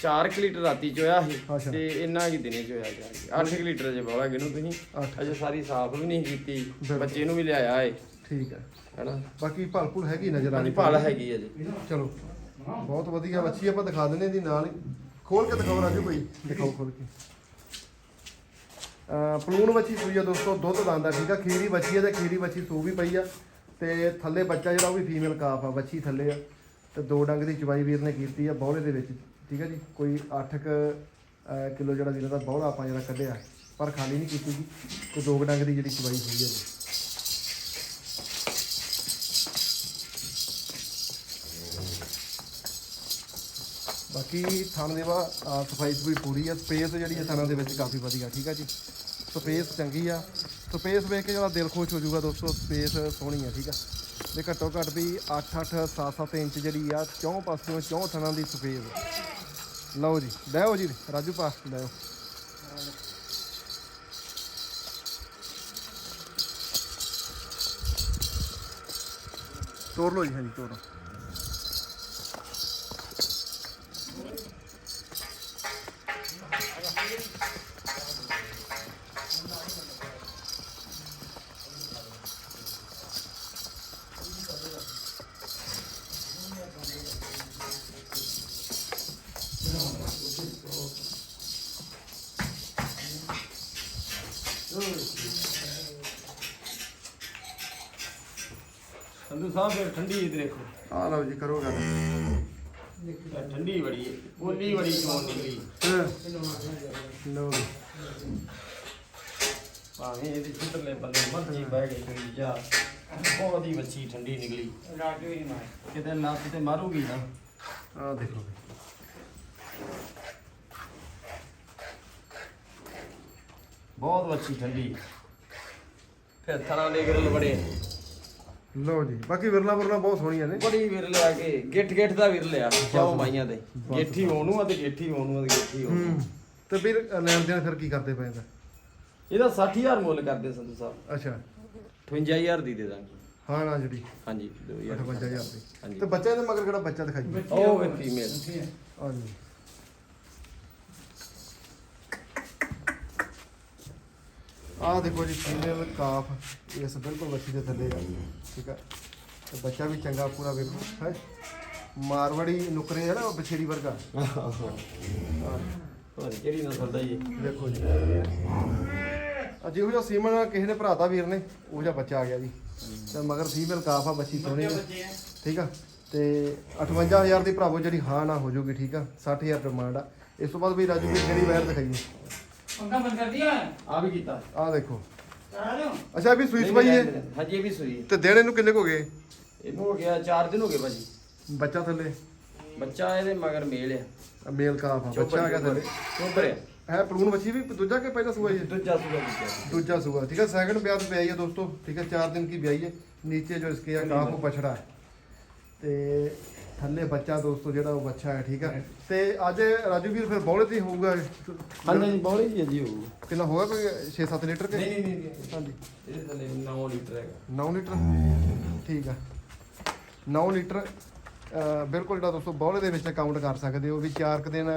4 ਲੀਟਰ ਰਾਤੀ ਚੋਇਆ ਸੀ। ਤੇ ਇੰਨਾ ਕੀ ਦਿਨੇ ਚੋਇਆ ਗਿਆ 8 ਲੀਟਰ ਜੇ ਬੋਲਾ ਗਿਣੋ ਤੁਸੀਂ। ਅਜੇ ਸਾਰੀ ਸਾਫ਼ ਵੀ ਨਹੀਂ ਕੀਤੀ। ਬੱਚੇ ਨੂੰ ਵੀ ਲਿਆਇਆ ਏ। ਠੀਕ ਹੈ। ਹਨਾ? ਬਾਕੀ ਭਲ ਭੁਲ ਹੈਗੀ ਨਜ਼ਰ ਆ ਰਹੀ ਭਾਲ ਹੈਗੀ ਅਜੇ। ਚਲੋ ਬਹੁਤ ਵਧੀਆ ਬੱਚੀ ਆਪਾਂ ਦਿਖਾ ਦਿੰਨੇ ਦੀ ਨਾਲ ਹੀ। ਖੋਲ ਕੇ ਦਿਖਾਓ ਰਾਜੂ ਭਾਈ। ਦਿਖਾਓ ਖੋਲ ਕੇ। ਪਲੂਣ ਬੱਚੀ ਸੂਈ ਆ ਦੋਸਤੋ ਦੁੱਧ ਦੰਦਾ ਠੀਕ ਆ? ਖੀਰੀ ਬੱਚੀ ਆ ਤੇ ਖੀਰੀ ਬੱਚੀ ਸੂ ਵੀ ਪਈ ਆ। ਤੇ ਥੱਲੇ ਬੱਚਾ ਜਿਹੜਾ ਉਹ ਵੀ ਫੀਮੇਲ ਕਾਫ ਆ ਬੱਚੀ ਥੱਲੇ ਆ। ਤੇ ਦੋ ਡੰਗ ਦੀ ਚਵਾਈ ਵੀਰ ਨੇ ਕੀਤੀ ਆ ਬੌਲੇ ਦੇ ਵਿੱਚ। ਠੀਕ ਹੈ ਜੀ, ਕੋਈ 8 ਕ ਕਿਲੋ ਜਿਹੜਾ ਵੀਰ ਦਾ ਬੌਲਾ ਆਪਾਂ ਜਿਹੜਾ ਕੱਢਿਆ, ਪਰ ਖਾਲੀ ਨਹੀਂ ਕੀਤੀ ਜੀ, ਤੇ ਦੋ ਕੁ ਡੰਗ ਦੀ ਜਿਹੜੀ ਚਵਾਈ ਹੋਈ ਹੈ ਜੀ। ਬਾਕੀ ਥਣ ਦੇ ਵਾ ਸਫ਼ਾਈ ਵੀ ਪੂਰੀ ਆ, ਸਪੇਸ ਜਿਹੜੀ ਹੈ ਥਣਾਂ ਦੇ ਵਿੱਚ ਕਾਫੀ ਵਧੀਆ, ਠੀਕ ਹੈ ਜੀ। ਸਪੇਸ ਚੰਗੀ ਆ, ਸਪੇਸ ਵੇਖ ਕੇ ਜਿਹੜਾ ਦਿਲ ਖੁਸ਼ ਹੋ ਜਾਊਗਾ ਦੋਸਤੋ, ਸਪੇਸ ਸੋਹਣੀ ਆ, ਠੀਕ ਆ। ਤੇ ਘੱਟੋ ਘੱਟ ਵੀ 8-8 7-7 ਇੰਚ ਜਿਹੜੀ ਆ, ਚੌਂ ਪਾਸਿਓਂ ਚੌਂ ਥਣਾਂ ਦੀ ਸਪੇਸ। ਲਓ ਜੀ ਲੈਓ ਜੀ ਰਾਜੂ ਪਾ ਲੈਓ ਤੋੜ ਲਓ ਜੀ ਹਾਂਜੀ ਤੋੜੋ ਸਾਹਿਬ ਫਿਰ ਠੰਡੀ ਇਧਰ ਦੇਖੋ। ਆ ਲਓ ਜੀ ਕਰੋ ਗੱਲ। ਇਹ ਠੰਡੀ ਬੜੀ ਹੈ ਬੋਲੀ ਬੜੀ ਚੋਣ ਨਿਕਲੀ ਲਓ ਜੀ। ਭਾਵੇਂ ਇਹਦੇ ਚਿੱਤਰਲੇ ਬੰਦੇ ਮਰਜ਼ੀ ਬਹਿ ਗਈ ਕੋਈ ਜਾ ਬਹੁਤ ਹੀ ਬੱਚੀ ਠੰਡੀ ਨਿਕਲੀ। ਕਿਤੇ ਲੱਤ ਤੇ ਮਾਰੂਗੀ ਨਾ। ਆ ਦੇਖੋ ਬਹੁਤ ਬੱਚੀ ਠੰਡੀ। ਫਿਰ ਥਣਾ ਦੇ ਗਿਰਲ ਬੜੇ ਲਓ ਜੀ ਬਾਕੀ ਵਿਰਲਾ ਵਿਰਲਾ ਬਹੁਤ ਸੋਹਣੀਆਂ ਨੇ। ਬੜੀ ਵਿਰਲ ਆ ਕੇ ਗਿੱਠ ਗਿੱਠ ਦਾ ਵਿਰਲ ਆ ਚਾਓ ਮਾਈਆਂ ਦੇ। ਗੇਠੀ ਉਹਨੂੰ ਆ ਤੇ ਗੇਠੀ ਉਹਨੂੰ ਆ ਤੇ ਗੇਠੀ ਉਹਨੂੰ ਹੂੰ ਤੇ ਵੀਰ ਲੈਣ ਦੇਣ ਫਿਰ ਕੀ ਕਰਦੇ ਪਏ ਦਾ ਇਹਦਾ 60000 ਮੁੱਲ ਕਰਦੇ ਸੰਧੂ ਸਾਹਿਬ। ਅੱਛਾ। 58000 ਦੀ ਦੇ ਦਾਂਗੇ। ਹਾਂ ਨਾ ਜਿਹੜੀ। ਹਾਂਜੀ 2000 58000 ਦੀ। ਹਾਂਜੀ। ਤੇ ਬੱਚਿਆਂ ਦੇ ਮਗਰ ਕਿਹੜਾ ਬੱਚਾ ਦਿਖਾਈ ਉਹ ਵੇ ਫੀਮੇਲ ਆ। ਜੀ ਆ ਦੇਖੋ ਜੀ ਫੀਮੇਲ ਕਾਫ ਇਸ ਬਿਲਕੁਲ ਬੱਚੀ ਦੇ ਥੱਲੇ ਆ। ਠੀਕ ਆ। ਤੇ ਬੱਚਾ ਵੀ ਚੰਗਾ ਪੂਰਾ ਵੇਖੋ ਹੈ। ਮਾਰਵੜੀ ਨੁਕਰੇ ਜਿਹੜਾ ਉਹ ਬਛੇੜੀ ਵਰਗਾ। ਪਤਾ ਨਹੀਂ ਕਿਹੜੀ ਨਸਲ ਜੀ? ਵੇਖੋ ਜੀ। ਅੱਜ ਇਹੋ ਜਿਹਾ ਸੀਮਨ ਕਿਸੇ ਨੇ ਭਰਾਤਾ ਵੀਰ ਨੇ ਉਹ ਜਿਹਾ ਬੱਚਾ ਆ ਗਿਆ ਜੀ। ਤੇ ਮਗਰ ਫੀਮੇਲ ਕਾਫ ਆ ਬੱਚੀ ਸੋਹਣੀ ਆ। ਠੀਕ ਆ। ਤੇ 58000 ਦੀ ਭਰਾਵੋ ਜਿਹੜੀ ਹਾਂ ਨਾ ਹੋ ਜਾਊਗੀ ਠੀਕ ਆ। 60000 ਡਿਮਾਂਡ ਆ। ਇਸ ਤੋਂ ਬਾਅਦ ਵੀ ਰਾਜੂ ਵੀਰ ਜਿਹੜੀ ਵੈਰ ਦਿਖਾਈਏ। ਪੰਗਾ ਬੰਦ ਕਰ ਦਿਆ ਆ ਵੀ ਕੀਤਾ। ਆ ਦੇਖੋ। ਅੱਛਾ ਵੀ ਸੂਈ ਸਵਾਈ ਹੈ ਹਾਂਜੀ ਇਹ ਵੀ ਸੂਈ ਹੈ। ਤੇ ਦਿਨ ਇਹਨੂੰ ਕਿੰਨੇ ਹੋ ਗਏ? ਇਹਨੂੰ ਹੋ ਗਿਆ 4 ਦਿਨ ਹੋ ਗਏ ਭਾਜੀ। ਬੱਚਾ ਥੱਲੇ? ਬੱਚਾ ਇਹਦੇ ਮਗਰ ਮੇਲ ਆ। ਮੇਲ ਕਾਫ ਆ ਬੱਚਾ ਆ ਗਿਆ ਥੱਲੇ। ਚੋਬਰ ਆ। ਹੈ ਪਲੂਨ ਬੱਚੀ ਵੀ ਦੂਜਾ ਕਿ ਪਹਿਲਾ ਸੂਆ ਹੈ ਦੂਜਾ ਸੂਆ ਬੱਚਾ ਦੂਜਾ ਸੂਆ। ਠੀਕ ਹੈ ਸੈਕੰਡ ਵਿਆਹ ਤੇ ਵਿਆਹੀ ਹੈ ਦੋਸਤੋ। ਠੀਕ ਹੈ 4 ਦਿਨ ਕੀ ਵਿਆਹੀ ਹੈ? ਨੀਚੇ ਜੋ ਇਸਕੇ ਆ ਕਾਫ ਪਛੜਾ ਤੇ ਥੱਲੇ ਬੱਚਾ ਦੋਸਤੋ ਜਿਹੜਾ ਉਹ ਬੱਚਾ ਹੈ ਠੀਕ ਹੈ? ਤੇ ਅੱਜ ਰਾਜੂ ਵੀਰ ਫਿਰ ਬੌਲੇ ਤੇ ਹੀ ਹੋਊਗਾ। ਹਾਂਜੀ ਹਾਂਜੀ ਬੋਲੀ ਜੀ ਜੀ ਹੋਊ ਕਿੰਨਾ ਹੋਗਾ ਕੋਈ 6-7 ਲੀਟਰ ਕੇ? ਨਹੀਂ ਨਹੀਂ ਨਹੀਂ ਹਾਂਜੀ। ਇਹਦੇ ਥੱਲੇ 9 ਲੀਟਰ ਹੈਗਾ। 9 ਲੀਟਰ? ਠੀਕ ਆ। 9 ਲੀਟਰ ਬਿਲਕੁਲ ਜਿਹੜਾ ਦੋਸਤੋ ਬੌਲੇ ਦੇ ਵਿੱਚ ਕਾਊਂਟ ਕਰ ਸਕਦੇ ਹੋ ਵੀ 4 ਕੁ ਦਿਨ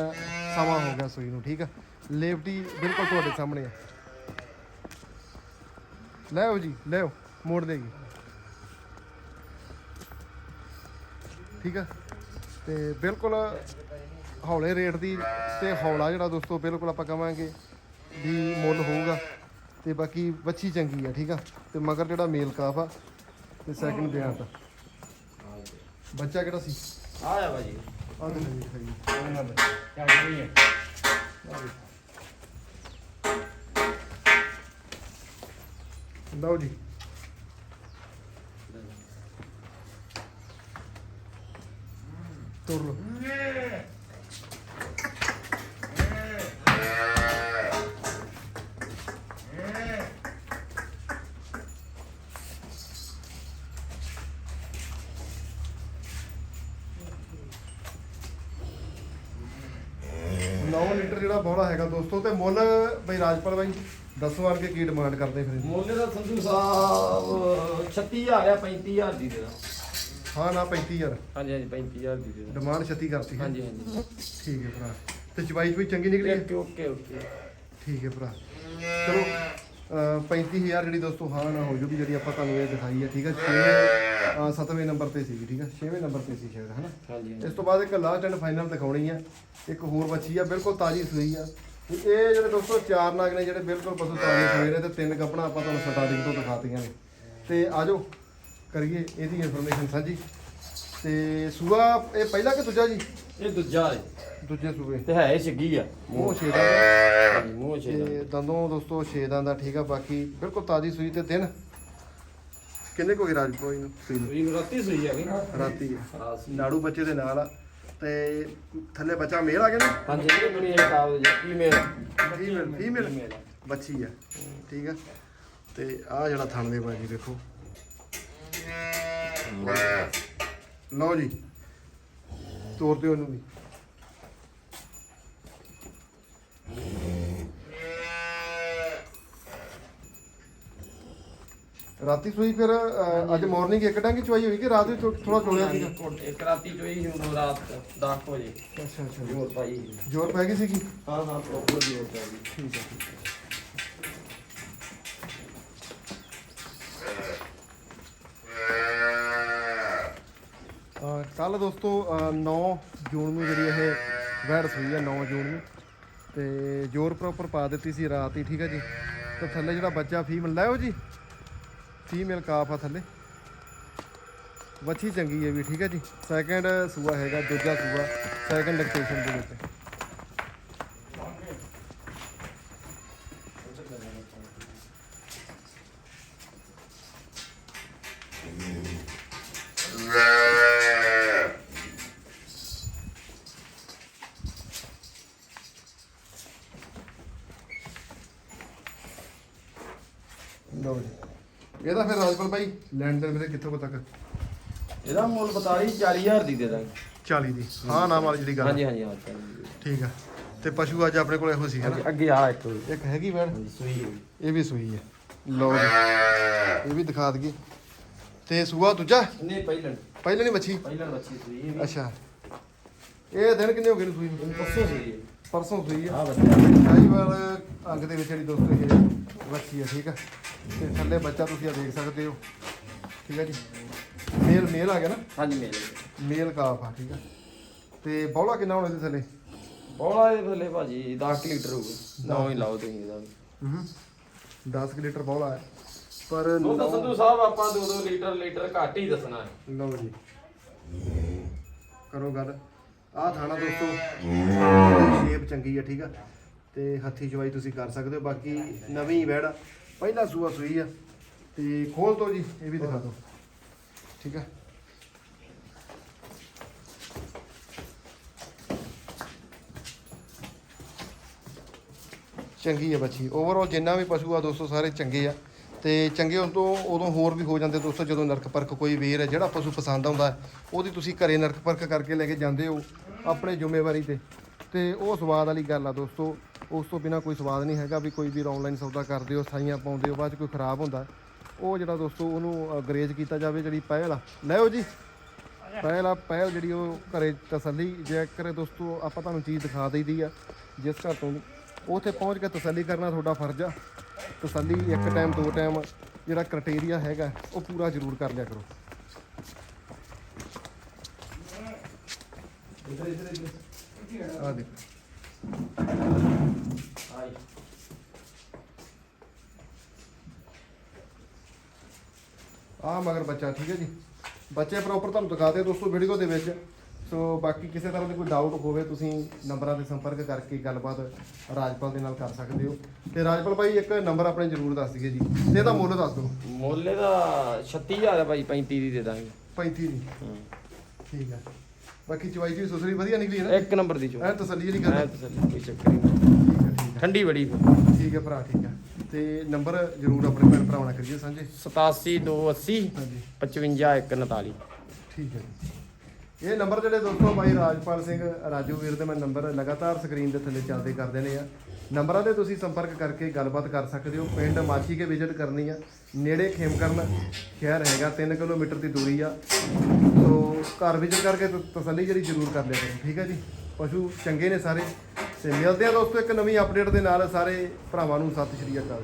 ਸਮਾਂ ਹੋ ਗਿਆ ਸੂਈ ਨੂੰ ਠੀਕ ਆ? ਲੇਵਟੀ ਬਿਲਕੁਲ ਤੁਹਾਡੇ ਸਾਹਮਣੇ ਆ। ਲੈ ਆਓ ਜੀ ਲੈ ਆਓ ਮੋੜ ਦੇਗੀ ਠੀਕ ਆ? ਤੇ ਬਿਲਕੁਲ ਹੌਲੇ ਰੇਟ ਦੀ ਤੇ ਹੌਲਾ ਜਿਹੜਾ ਦੋਸਤੋ ਬਿਲਕੁਲ ਆਪਾਂ ਕਵਾਂਗੇ ਵੀ ਮੁੱਲ ਹੋਊਗਾ ਤੇ ਬਾਕੀ ਬੱਚੀ ਚੰਗੀ ਆ ਠੀਕ ਆ? ਤੇ ਮਗਰ ਜਿਹੜਾ ਮੇਲ ਕਾਫ ਆ ਤੇ ਸੈਕਿੰਡ ਬਿਆਨ ਦਾ ਬੱਚਾ ਕਿਹੜਾ ਸੀ? ਆ ਆ ਭਾਜੀ। ਆ ਦੇ ਜੀ। ਦਿਖਾਈਏ ਉਹਨਾਂ ਦਾ ਕਿਆ ਕਰੀਏ ਲਓ ਜੀ। ਤੁਰ ਨੌ ਲੀਟਰ ਜਿਹੜਾ ਬੋਲਾ ਹੈਗਾ ਦੋਸਤੋ ਤੇ ਮੁੱਲ ਬਈ ਰਾਜਪਾਲ ਬਾਈ ਦੱਸੋ ਆਣ ਕੇ ਕੀ ਡਿਮਾਂਡ ਕਰਦੇ ਫਿਰ ਮੁੱਲ ਦਾ ਸੰਧੂ ਸਾਹਿਬ 36000 ਆ 35000 ਦੀ ਦੇ ਦਾਂ ਹਾਂ ਨਾ 35000 ਹਾਂਜੀ ਹਾਂਜੀ 35000 ਦੀ ਦੇ ਦਾਂ ਡਿਮਾਂਡ 36 ਕਰਤੀ ਹੈ। ਹਾਂਜੀ ਹਾਂਜੀ। ਠੀਕ ਹੈ ਭਰਾ। ਤੇ ਚਵਾਈ ਵੀ ਚੰਗੀ ਨਿਕਲੀ ਹੈ? Okay okay okay. ਠੀਕ ਹੈ ਭਰਾ। ਚਲੋ ਅਹ 35000 ਜਿਹੜੀ ਦੋਸਤੋ ਹਾਂ ਨਾ ਹੋ ਜੂਗੀ ਜਿਹੜੀ ਆਪਾਂ ਤੁਹਾਨੂੰ ਇਹ ਦਿਖਾਈ ਹੈ ਠੀਕ ਹੈ? 6 7ਵੇਂ ਨੰਬਰ ਤੇ ਸੀਗੀ ਠੀਕ ਹੈ? 6ਵੇਂ ਨੰਬਰ ਤੇ ਸੀ ਸ਼ਾਇਦ ਹਨਾ ਹਾਂਜੀ ਇਸ ਤੋਂ ਬਾਅਦ ਇੱਕ ਲਾਸਟ ਐਂਡ ਫਾਈਨਲ ਦਿਖਾਉਣੀ ਆ ਇੱਕ ਹੋਰ ਬੱਚੀ ਆ ਬਿਲਕੁਲ ਤਾਜੀ ਸੂਈ ਆ। ਤੇ ਇਹ ਜਿਹੜੇ ਦੋਸਤੋ ਚਾਰ ਨਾਗ ਨੇ ਜਿਹੜੇ ਬਿਲਕੁਲ ਪਸ਼ੂ ਤਾਜ਼ੇ ਸੂਏ ਨੇ ਤੇ ਤਿੰਨ ਕੱਪੜਾ ਆਪਾਂ ਤੁਹਾਨੂੰ ਸਟਾਰਟਿੰਗ ਤੋਂ ਦਿਖਾਤੀਆਂ ਨੇ। ਤੇ ਆਜੋ ਕਰੀਏ ਇਹਦੀ ਇਨਫੋਰਮੇਸ਼ਨ ਸਾਂਝੀ। ਤੇ ਸੂਆ ਇਹ ਪਹਿਲਾ ਕਿ ਦੂਜਾ ਜੀ? ਇਹ ਦੂਜਾ ਹੈ। ਦੂਜੇ ਸੂਏ। ਤੇ ਹੈ ਛਿੱਗੀ ਆ। ਮੂੰਹ ਛੇਦਾਂ ਦਾ ਮੂੰਹ ਛੇ ਤੇ ਦੰਦੋਂ ਦੋਸਤੋ ਛੇਦਾਂ ਦਾ ਠੀਕ ਆ ਬਾਕੀ ਬਿਲਕੁਲ ਤਾਜੀ ਸੂਈ ਤੇ ਦਿਨ। ਕਿੰਨੇ ਕੋਈ ਰਾਜ ਕੋਈ ਨੂੰ ਸੂਈ ਨੂੰ? ਸੂਈ ਨੂੰ ਰਾਤੀ ਸੂਈ ਆ ਗਈ। ਰਾਤੀ ਸੂਈ। ਨਾੜੂ ਬੱਚੇ ਦੇ ਨਾਲ ਆ। ਤੇ ਥੱਲੇ ਬੱਚਾ ਮੇਲ ਆ ਗਿਆ ਨਾ? ਹਾਂਜੀ ਇਹ ਬਣੀ ਹੈ ਕਾਬ ਦੀ। ਫੀਮੇਲ ਫੀਮੇਲ ਫੀਮੇਲ ਬੱਚੀ ਆ। ਠੀਕ ਆ। ਤੇ ਆ ਜਿਹੜਾ ਥਣ ਦੇ ਬਾਜੀ ਦੇਖੋ। ਲਓ ਜੀ। ਤੋਰ ਦਿਓ ਇਹਨੂੰ ਵੀ। ਰਾਤੀ ਸੂਈ ਫਿਰ ਅਹ, ਅੱਜ ਮਾਰਨਿੰਗ ਇੱਕ ਡੰਗੀ ਚਵਾਈ ਹੋਈ ਕਿ ਰਾਤ ਵੀ ਥੋੜਾ ਚੋਲਿਆ ਸੀਗਾ? ਇੱਕ ਰਾਤੀ ਚੋਈ ਹੁਣ ਰਾਤ 10 ਵਜੇ। ਅੱਛਾ ਅੱਛਾ। ਜੋਰ ਪਾਈ ਜੋਰ ਪੈ ਗਈ ਸੀਗੀ? ਹਾਂ ਹਾਂ ਪ੍ਰੋਪਰ ਜੋਰ ਪਾਈ ਠੀਕ ਹੈ ਠੀਕ ਹੈ। ਕੱਲ ਦੋਸਤੋ, ਅਹ 9 ਜੂਨ ਨੂੰ ਜਿਹੜੀ ਇਹ ਵੈੜ ਹੋਈ ਹੈ 9 ਜੂਨ ਨੂੰ। ਤੇ ਜੋਰ ਪ੍ਰੋਪਰ ਪਾ ਦਿੱਤੀ ਸੀ ਰਾਤ ਹੀ, ਠੀਕ ਹੈ ਜੀ? ਤੇ ਥੱਲੇ ਜਿਹੜਾ ਬੱਚਾ ਫੀਮੇਲ ਲਾਇਓ ਜੀ। ਫੀਮੇਲ ਕਾਫ ਆ ਥੱਲੇ। ਵੱਛੀ ਚੰਗੀ ਹੈ ਵੀ, ਠੀਕ ਹੈ ਜੀ? ਸੈਕੰਡ ਸੂਆ ਹੈਗਾ, ਦੂਜਾ ਸੂਆ ਸੈਕੰਡ ਲੈਕਟੇਸ਼ਨ ਦੇ ਵਿੱਚ। ਲਓ ਜੀ। ਇਹਦਾ ਫਿਰ ਰਾਜਪਾਲ ਭਾਈ ਲੈਣ ਦੇ ਮੇਰੇ ਕਿੱਥੋਂ ਕੁ ਤੱਕ? ਇਹਦਾ ਮੁੱਲ 42 40000 ਦੀ ਦੇ ਦਾਂਗੇ। 40 ਦੀ। ਹਾਂ ਨਾਮ ਵਾਲੀ ਜਿਹੜੀ ਗੱਲ ਹਾਂਜੀ ਹਾਂਜੀ ਹਾਂ ਚੱਲ ਠੀਕ ਆ। ਤੇ ਪਸ਼ੂ ਅੱਜ ਆਪਣੇ ਕੋਲ ਇਹੋ ਸੀ ਹੈ ਨਾ? ਅੱਗੇ ਆ ਇੱਕ। ਇੱਕ ਹੈਗੀ ਹਾਂਜੀ ਸੂਈ। ਇਹ ਵੀ ਸੂਈ ਹੈ। ਲਓ ਜੀ। ਇਹ ਵੀ ਦਿਖਾ ਦਈਏ। ਤੇ ਸੂਆ ਦੂਜਾ? ਨਹੀਂ ਪਹਿਲਣ। ਪਹਿਲਾਂ ਨਹੀਂ ਮੱਛੀ? ਪਹਿਲਣ ਬੱਚੀ ਸੂਈ ਇਹ ਵੀ। ਅੱਛਾ। ਇਹ ਦਿਨ ਕਿੰਨੇ ਹੋ ਗਏ ਨੇ ਸੂਈ ਨੂੰ? ਪਰਸੋਂ ਸੂਈ ਪਰਸੋਂ ਸੂਈ ਆ ਆ ਬੱਚਾ ਸ਼ਾਹੀਵਾਲ ਅੰਗ ਦੇ ਵਿੱਚ ਜਿਹੜੀ ਦੋਸਤੋ ਇਹ ਬੱਚੀ ਆ ਠੀਕ ਆ? ਤੇ ਥੱਲੇ ਬੱਚਾ ਤੁਸੀਂ ਆ ਦੇਖ ਸਕਦੇ ਹੋ। ਠੀਕ ਆ ਜੀ? ਮੇਲ ਮੇਲ ਆ ਗਿਆ ਨਾ? ਹਾਂਜੀ ਮੇਰੇ ਮੇਲ ਕਾਫ ਆ ਠੀਕ ਆ? ਤੇ ਬੌਲਾ ਕਿੰਨਾ ਹੋਣਾ ਇਹਦੇ ਥੱਲੇ? ਬੋਲਾ ਦੇ ਥੱਲੇ ਭਾਜੀ 10 ਲੀਟਰ ਹੋਊਗਾ। ਨਾ ਹੀ ਲਾਓ ਤੁਸੀਂ ਇਹਦਾ ਵੀ। ਹੂੰ 10 ਲੀਟਰ ਬੌਲਾ ਹੈ। ਪਰ ਉਹ ਤਾਂ ਸੰਧੂ ਸਾਹਿਬ ਆਪਾਂ 2-2 ਲੀਟਰ ਲੀਟਰ ਘੱਟ ਹੀ ਦੱਸਣਾ ਹੈ। ਲਓ ਜੀ। ਕਰੋ ਗੱਲ। ਆਹ ਥਾਣਾ ਦੋਸਤੋ ਸ਼ੇਪ ਚੰਗੀ ਆ ਠੀਕ ਆ? ਤੇ ਹੱਥੀ ਚਵਾਈ ਤੁਸੀਂ ਕਰ ਸਕਦੇ ਹੋ, ਬਾਕੀ ਨਵੀਂ ਵੈੜ ਆ ਪਹਿਲਾ ਸੂਆ ਸੂਈ ਆ। ਤੇ ਖੋਲ ਦੋ ਜੀ, ਇਹ ਵੀ ਦਿਖਾ ਦਿਓ ਠੀਕ ਹੈ ਚੰਗੀ ਆ ਬੱਚੀ। ਓਵਰਆਲ ਜਿੰਨਾ ਵੀ ਪਸ਼ੂ ਆ ਦੋਸਤੋ, ਸਾਰੇ ਚੰਗੇ ਆ। ਤੇ ਚੰਗੇ ਹੋਣ ਤੋਂ ਉਦੋਂ ਹੋਰ ਵੀ ਹੋ ਜਾਂਦੇ ਦੋਸਤੋ, ਜਦੋਂ ਨਰਕ ਪਰਖ ਕੋਈ ਵੀਰ ਹੈ ਜਿਹੜਾ ਪਸ਼ੂ ਪਸੰਦ ਆਉਂਦਾ, ਉਹਦੀ ਤੁਸੀਂ ਘਰੇ ਨਰਕ ਪਰਖ ਕਰਕੇ ਲੈ ਕੇ ਜਾਂਦੇ ਹੋ, ਆਪਣੇ ਜ਼ਿੰਮੇਵਾਰੀ ਤੇ। ਤੇ ਉਹ ਸਵਾਦ ਵਾਲੀ ਗੱਲ ਆ ਦੋਸਤੋ, ਉਸ ਤੋਂ ਬਿਨਾ ਕੋਈ ਸਵਾਦ ਨਹੀਂ ਹੈਗਾ ਵੀ ਕੋਈ ਵੀ ਆਨਲਾਈਨ ਸੌਦਾ ਕਰਦੇ ਹੋ ਸਾਈਆਂ ਪਾਉਂਦੇ ਹੋ, ਬਾਅਦ 'ਚ ਕੋਈ ਖਰਾਬ ਹੁੰਦਾ। ਉਹ ਜਿਹੜਾ ਦੋਸਤੋ, ਉਹਨੂੰ ਗਰੇਜ ਕੀਤਾ ਜਾਵੇ ਜਿਹੜੀ ਪਹਿਲ ਆ। ਲੈਓ ਜੀ। ਪਹਿਲ ਆ, ਪਹਿਲ ਜਿਹੜੀ ਉਹ ਘਰੇ ਤਸੱਲੀ ਜੇ ਕਰੇ ਦੋਸਤੋ ਆਪਾਂ ਤੁਹਾਨੂੰ ਚੀਜ਼ ਦਿਖਾ ਦਈਦੀ ਆ, ਜਿਸ ਘਰ ਤੋਂ ਉੱਥੇ ਪਹੁੰਚ ਕੇ ਤਸੱਲੀ ਕਰਨਾ ਤੁਹਾਡਾ ਫਰਜ਼ ਆ। ਤਸੱਲੀ ਇੱਕ ਟਾਈਮ ਦੋ ਟਾਈਮ ਜਿਹੜਾ ਕ੍ਰਾਈਟੇਰੀਆ ਹੈਗਾ, ਉਹ ਪੂਰਾ ਜ਼ਰੂਰ ਕਰ ਲਿਆ ਕਰੋ। ਆ ਦੇਖ। ਮਗਰ ਬੱਚਾ ਠੀਕ ਹੈ ਜੀ। ਬੱਚੇ ਪ੍ਰੋਪਰ ਤੁਹਾਨੂੰ ਦਿਖਾਦੇ ਦੋਸਤੋ ਵੀਡੀਓ ਦੇ ਵਿੱਚ। ਸੋ ਬਾਕੀ ਕਿਸੇ ਤਰ੍ਹਾਂ ਦੇ ਕੋਈ ਡਾਊਟ ਹੋਵੇ ਤੁਸੀਂ ਨੰਬਰਾਂ ਤੇ ਸੰਪਰਕ ਕਰਕੇ ਗੱਲਬਾਤ ਰਾਜਪਾਲ ਦੇ ਨਾਲ ਕਰ ਸਕਦੇ ਹੋ। ਤੇ ਰਾਜਪਾਲ ਭਾਈ ਇੱਕ ਨੰਬਰ ਆਪਣੇ ਜ਼ਰੂਰ ਦੱਸ ਦਈਏ ਜੀ। ਤੇ ਇਹਦਾ ਮੁੱਲ ਦੱਸ ਦਿਓ। ਮੁੱਲ ਇਹਦਾ 36000 ਆ ਭਾਈ 35 ਦੀ ਦੇ ਦਾਂਗੇ। 35 ਦੀ। ਹੂੰ। ਠੀਕ ਹੈ ਬਾਕੀ ਚਵਾਈ ਜੀ ਸੁਸਰੀ ਵਧੀਆ ਨਿਕਲੀ ਹੈ ਨਾ? ਇੱਕ ਨੰਬਰ ਦੀ ਚੋ ਐ ਤਸੱਲੀ ਜਿਹੜੀ ਐ ਗੱਲ ਤਸੱਲੀ ਕੋਈ ਚੱਕਰ ਨਹੀਂ। ਠੀਕ ਹੈ ਠੀਕ ਹੈ ਠੰਡੀ ਬੜੀ ਠੀਕ ਹੈ ਭਰਾ ਠੀਕ ਹੈ। ਤੇ ਨੰਬਰ ਜ਼ਰੂਰ ਆਪਣੇ ਭੈਣ ਭਰਾਵਾਂ ਨਾਲ ਕਰੀਏ ਸਾਂਝੇ। 87 280 ਹਾਂਜੀ। 55 149 ਠੀਕ ਹੈ ਜੀ। ਇਹ ਨੰਬਰ ਜਿਹੜੇ ਦੋਸਤੋ ਭਾਈ ਰਾਜਪਾਲ ਸਿੰਘ ਰਾਜੂ ਵੀਰ ਦੇ ਮੈਂ ਨੰਬਰ ਲਗਾਤਾਰ ਸਕਰੀਨ ਦੇ ਥੱਲੇ ਚੱਲਦੇ ਕਰਦੇ ਨੇ ਆ। ਨੰਬਰਾਂ ਤੇ ਤੁਸੀਂ ਸੰਪਰਕ ਕਰਕੇ ਗੱਲਬਾਤ ਕਰ ਸਕਦੇ ਹੋ। ਪਿੰਡ ਮਾਛੀ ਕੇ ਵਿਜ਼ਿਟ ਕਰਨੀ ਆ। ਨੇੜੇ ਖੇਮਕਰਨ ਸ਼ਹਿਰ ਹੈਗਾ 3 ਕਿਲੋਮੀਟਰ ਦੀ ਦੂਰੀ ਆ। ਘਰ ਵਿਜ਼ਿਟ ਕਰਕੇ ਤ- ਤਸੱਲੀ ਜਿਹੜੀ ਜ਼ਰੂਰ ਕਰ ਲਿਆ ਕਰੋ, ਠੀਕ ਹੈ ਜੀ? ਪਸ਼ੂ ਚੰਗੇ ਨੇ ਸਾਰੇ ਤੇ ਮਿਲਦੇ ਆ ਦੋਸਤੋ ਇੱਕ ਨਵੀਂ ਅਪਡੇਟ ਦੇ ਨਾਲ ਸਾਰੇ ਭਰਾਵਾਂ ਨੂੰ ਸਤਿ ਸ਼੍ਰੀ ਅਕਾਲ।